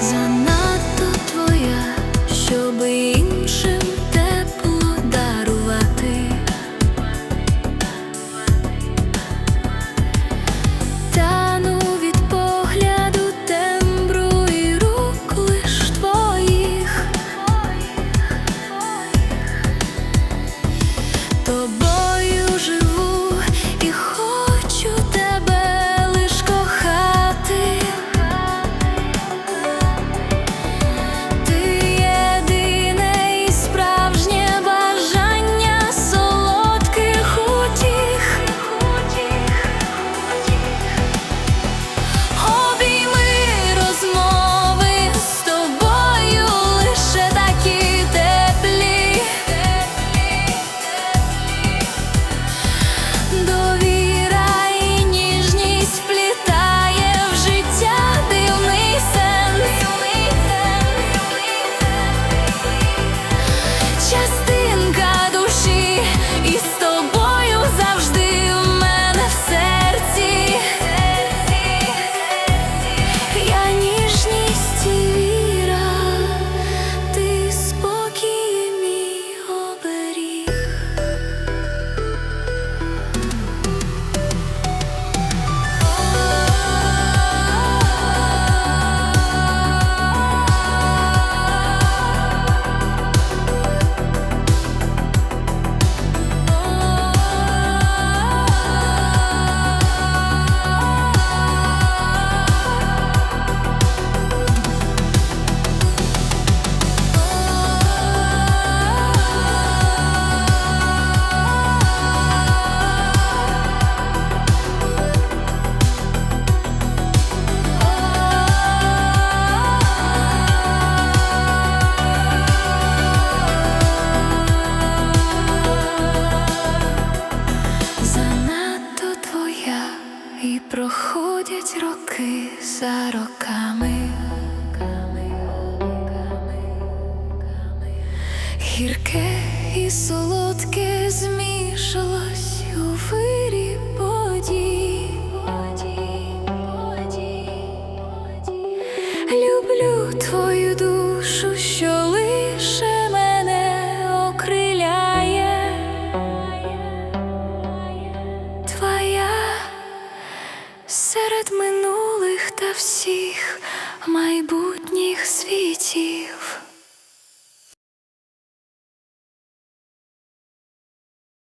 Za nami. за роками, гірке і солодке змішалось у вирі подій Люблю твою душу, що лише мене окриляє, твоя серед минулих для всіх майбутніх світів.